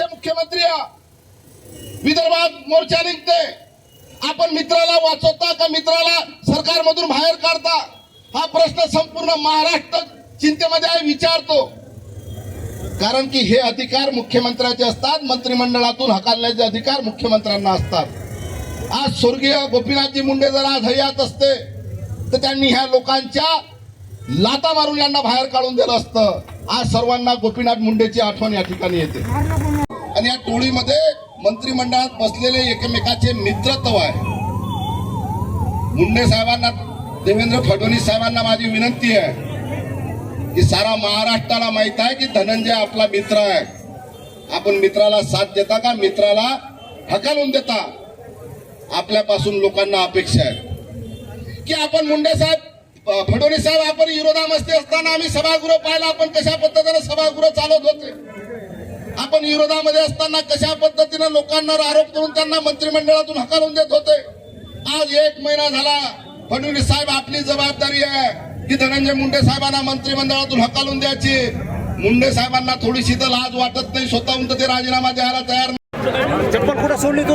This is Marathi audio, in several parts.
मुख्यमंत्री विदर्भात मोर्चा निघते आपण मित्राला वाचवता का मित्राला सरकारमधून बाहेर काढता? हा प्रश्न संपूर्ण महाराष्ट्र चिंतेमध्ये आहे विचारतो. कारण की हे अधिकार मुख्यमंत्र्याचे असतात मंत्रिमंडळातून हकालण्याचे अधिकार मुख्यमंत्र्यांना असतात. आज स्वर्गीय गोपीनाथजी मुंडे जर आज हयात असते तर त्यांनी ह्या लोकांच्या लाता मारून यांना बाहेर काढून दिलं असतं. आज सर्वांना गोपीनाथ मुंडेची आठवण या ठिकाणी येते. आणि या टोळीमध्ये मंत्रिमंडळात बसलेले एकमेकाचे मित्रत्व आहे. मुंडे साहेबांना देवेंद्र फडणवीस साहेबांना माझी विनंती आहे की सारा महाराष्ट्राला माहीत आहे की धनंजय आपला मित्र आहे. आपण मित्राला साथ देता का? मित्राला हकालून देता. आपल्यापासून लोकांना अपेक्षा आहे. की आपण मुंडे साहेब फडणवीस साहेब आपण विरोधामध्ये असताना आम्ही सभागृह पाहिला. आपण कशा पद्धतीने सभागृह चालवत होते? आपण विरोधामध्ये असताना कशा पद्धतीने लोकांना आरोप करून त्यांना मंत्रिमंडळातून हकालून देत होते? आज एक महिना झाला फडणवीस साहेब आपली जबाबदारी आहे की धनंजय मुंडे साहेबांना मंत्रिमंडळातून हकालून द्यायची. मुंडे साहेबांना थोडीशी तर लाज वाटत नाही स्वतःहून तर ते राजीनामा द्यायला तयार नाही. चप्पल कुठं सोडली तू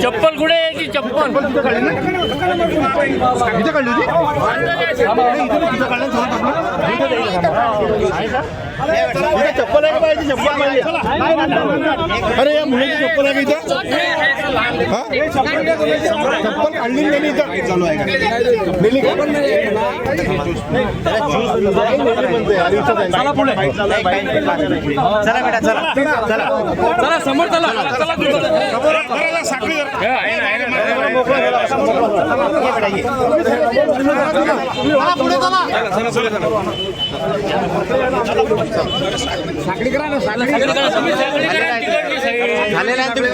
चप्पल कुठे आहे ती चप्पल. इथे काढली होती? इथे काढलं इथे चप्पल आहे का बाई? चप्पल पाहिजे अरे या मुलाची चप्पल आहे का इथं? हा? चप्पल काढली ना त्यांनी इथं. चालू आहे का? नेली का? चला पुढे. चला बेटा चला. चला चला. समोर चला चला. झालेला आहे तुम्ही